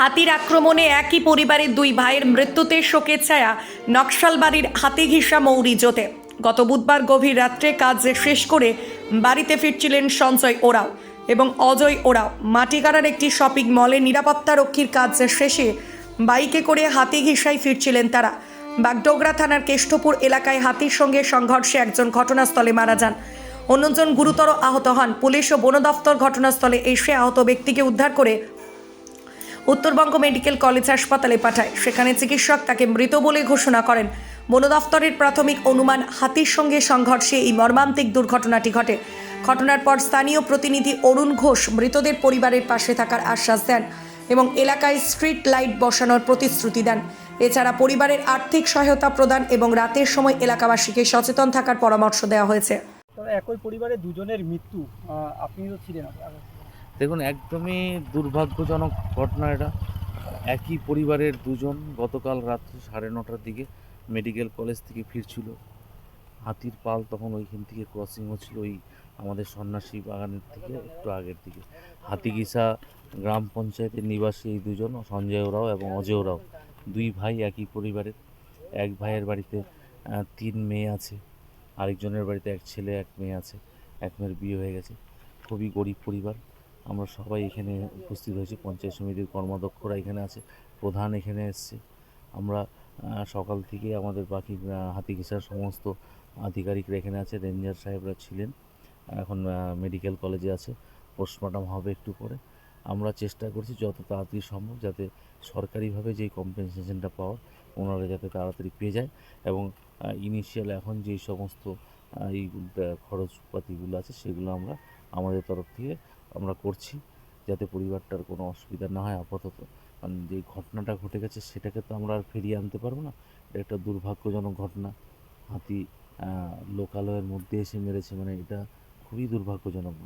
হাতির আক্রমণে একই পরিবারের দুই ভাইয়ের মৃত্যুতে শোকের ছায়া নকশালবাড়ির হাতিঘিসা মৌরিজোতে গত বুধবার গভীর রাত্রে কাজ শেষ করে বাড়িতে ফিরছিলেন সঞ্জয় ওরাও এবং অজয় ওরাও। মাটিগাড়ার একটি শপিং মলে নিরাপত্তা রক্ষীর কাজ শেষে বাইকে করে হাতিঘিসায় ফিরছিলেন তারা। বাগডোগরা থানার কেষ্টপুর এলাকায় হাতির সঙ্গে সংঘর্ষে একজন ঘটনাস্থলে মারা যান। অন্যজন গুরুতর আহত হন। পুলিশ ও বন দফতর ঘটনাস্থলে এসে আহত ব্যক্তিকে উদ্ধার করে উত্তরবঙ্গ মেডিকেল কলেজ হাসপাতালে পাঠায়। সেখানে চিকিৎসক তাকে মৃত বলে ঘোষণা করেন। বন দফতরের প্রাথমিক অনুমান হাতির সঙ্গে সংঘর্ষে এই মর্মান্তিক দুর্ঘটনাটি ঘটে। ঘটনার পর স্থানীয় প্রতিনিধি অরুণ ঘোষ মৃতদের পরিবারের পাশে থাকার আশ্বাস দেন এবং এলাকায় স্ট্রিট লাইট বসানোর প্রতিশ্রুতি দেন। এছাড়া পরিবারের আর্থিক সহায়তা প্রদান এবং রাতের সময় এলাকাবাসীকে সচেতন থাকার পরামর্শ দেওয়া হয়েছে। একই পরিবারে দুজনের মৃত্যু আপনিও ছিলেন। দেখুন, একদমই দুর্ভাগ্যজনক ঘটনা এটা। একই পরিবারের দুজন গতকাল রাত্রি সাড়ে নটার দিকে মেডিকেল কলেজ থেকে ফিরছিল। হাতির পাল তখন ওইখান থেকে ক্রসিং হচ্ছিল, ওই আমাদের সন্ন্যাসী বাগানের থেকে একটু আগের দিকে। হাতিগিসা গ্রাম পঞ্চায়েতের নিবাসী এই দুজন, সঞ্জয় ওরাও এবং অজয় ওরাও। দুই ভাই একই পরিবারের। এক ভাইয়ের বাড়িতে তিন মেয়ে আছে। আরেকজনের বাড়িতে এক ছেলে, এক মেয়ে আছে। এক মেয়ের বিয়ে হয়ে গেছে। খুবই গরিব পরিবার। আমরা সবাই এখানে উপস্থিত হয়েছি। পঞ্চায়েত সমিতির কর্মাধ্যক্ষরা এখানে আছে প্রধান এখানে এসছে। আমরা সকাল থেকে আমাদের বাকি আহ, হাতিঘিসার সমস্ত আধিকারিকরা এখানে আছে রেঞ্জার সাহেবরা ছিলেন এখন মেডিকেল কলেজে আছে। পোস্টমর্টম হবে একটু পরে। আমরা চেষ্টা করছি যত তাড়াতাড়ি সম্ভব যাতে সরকারিভাবে যেই কম্পেনসেশনটা পাওয়ার ওনারা যাতে তাড়াতাড়ি পেয়ে যায় এবং ইনিশিয়াল এখন যেই সমস্ত এই খরচপাতিগুলো আছে সেগুলো আমরা আমাদের তরফ থেকে আমরা করছি যাতে পরিবারটার কোনো অসুবিধা না হয় আপাতত। কারণ যে ঘটনাটা ঘটে গেছে সেটাকে তো আমরা আর ফিরিয়ে আনতে পারব না। এটা একটা দুর্ভাগ্যজনক ঘটনা। হাতি লোকালয়ের মধ্যে এসে মেরেছে। মানে এটা খুবই দুর্ভাগ্যজনক।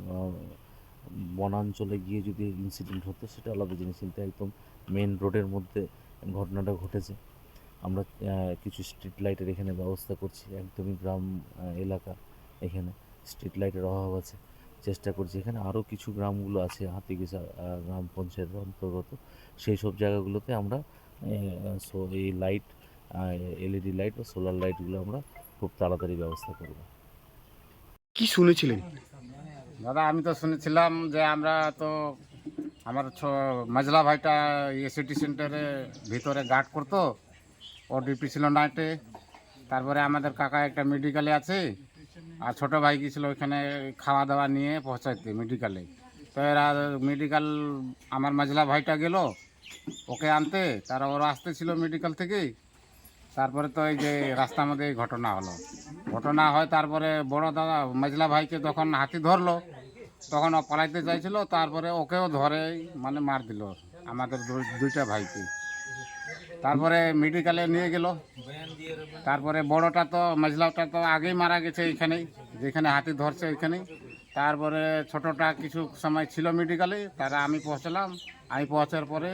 বনাঞ্চলে গিয়ে যদি ইনসিডেন্ট হতো সেটা আলাদা জিনিস। কিন্তু একদম মেন রোডের মধ্যে ঘটনাটা ঘটেছে। আমরা কিছু স্ট্রিট লাইটের এখানে ব্যবস্থা করছি। একদমই গ্রাম এলাকা এখানে। স্ট্রিট লাইটের অভাব আছে। চেষ্টা করছি। এখানে আরও কিছু গ্রামগুলো আছে হাতিগিসা গ্রাম পঞ্চায়েতের অন্তর্গত। সেই সব জায়গাগুলোতে আমরা সো এই লাইট এলইডি লাইট বা সোলার লাইটগুলো আমরা খুব তাড়াতাড়ি ব্যবস্থা করব। কি শুনেছিলেন? দাদা আমি তো শুনেছিলাম যে আমরা তো আমার ছ- মাজলা ভাইটা ইয়ে সিটি সেন্টারে ভিতরে গার্ড করতো ও ডিউটি ছিল নাইটে তারপরে আমাদের কাকা একটা মেডিকেলে আছে আর ছোট ভাই গিয়েছিল ওইখানে খাওয়া দাওয়া নিয়ে পৌঁছাইতে মেডিকেলে তো এরা মেডিকেল আমার মাজলা ভাইটা গেল, ওকে আনতে, তারা ওরা আসতেছিল মেডিকেল থেকে তারপরে তো এই যে রাস্তার মধ্যে এই ঘটনা হলো। ঘটনা হয় তারপরে বড় দাদা মাজলা ভাইকে যখন হাতি ধরলো, তখন ও পালাইতে চাইছিল, তারপরে ওকেও ধরে মানে মার দিল, আমাদের দুইটা ভাইকে। তারপরে মেডিকেলে নিয়ে গেল। তারপরে বড়টা তো মাজলাটা তো আগেই মারা গেছে এইখানেই, যেখানে হাতি ধরছে ওইখানেই তারপরে ছোটটা কিছু সময় ছিল মেডিকেলে তারা আমি পৌঁছলাম। আমি পৌঁছার পরে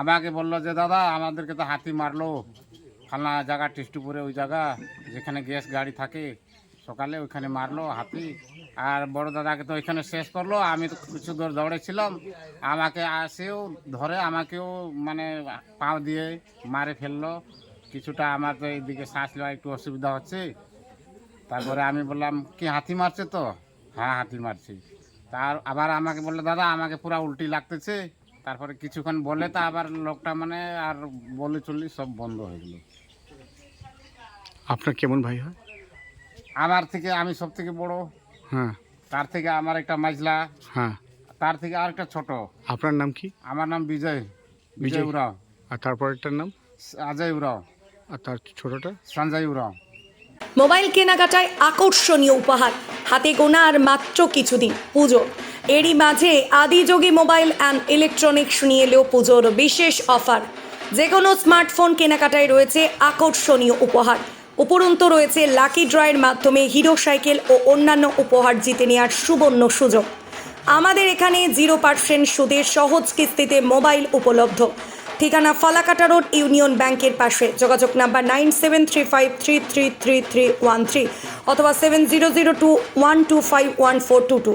আমাকে বলল যে, দাদা, আমাদেরকে তো হাতি মারলো। ফালনা জায়গা, টিস্টুপুরে ওই জায়গা, যেখানে গ্যাস গাড়ি থাকে, সকালে ওইখানে মারলো হাতি। আর বড় দাদাকে তো ওইখানে শেষ করল আমি তো কিছু দূর দৌড়েছিলাম। আমাকে আসেও ধরে আমাকেও মানে পাও দিয়ে মারে ফেলল। কিছুটা আমার তো এইদিকে শ্বাস নেওয়া একটু অসুবিধা হচ্ছে। তারপরে আমি বললাম কি হাতি মারছে তো? হ্যাঁ হাতি মারছে। তার আবার আমাকে বলল দাদা আমাকে পুরো উল্টি লাগতেছে। তারপরে কিছুক্ষণ বলে তা আবার লোকটা মানে আর বলে চললি সব বন্ধ হয়ে গেলো। আপনার কেমন ভাই হয়? আমার থেকে আমি সব থেকে বড়। হ্যাঁ। তার থেকে আমার একটা মাজলা হ্যাঁ। তার থেকে আর একটা ছোট। আপনার নাম কি? আমার নাম বিজয় বিজয়। উরাও। আর তারপরেরটার নাম? অজয় উরাও। আর তার ছোটটা? সঞ্জয় উরাও। মোবাইল কেনাকাটায় আকর্ষণীয় উপহার হাতে গোনা আর মাত্র কিছুদিন পুজো। এরই মাঝে আদিযোগী মোবাইল অ্যান্ড ইলেকট্রনিক্স নিয়ে এলেও পুজোর বিশেষ অফার। যে কোনো স্মার্টফোন কেনাকাটায় রয়েছে আকর্ষণীয় উপহার। উপরন্ত রয়েছে লাকি ড্রয়ের মাধ্যমে হিরো সাইকেল ও অন্যান্য উপহার জিতে নেওয়ার সুবর্ণ সুযোগ। আমাদের এখানে জিরো পার্সেন্ট সুদের সহজ কিস্তিতে মোবাইল উপলব্ধ। ঠিকানা ফালাকাটা রোড, ইউনিয়ন ব্যাংকের পাশে। যোগাযোগ number nine seven three five three three three three one three অথবা seven zero zero two one two five one four two two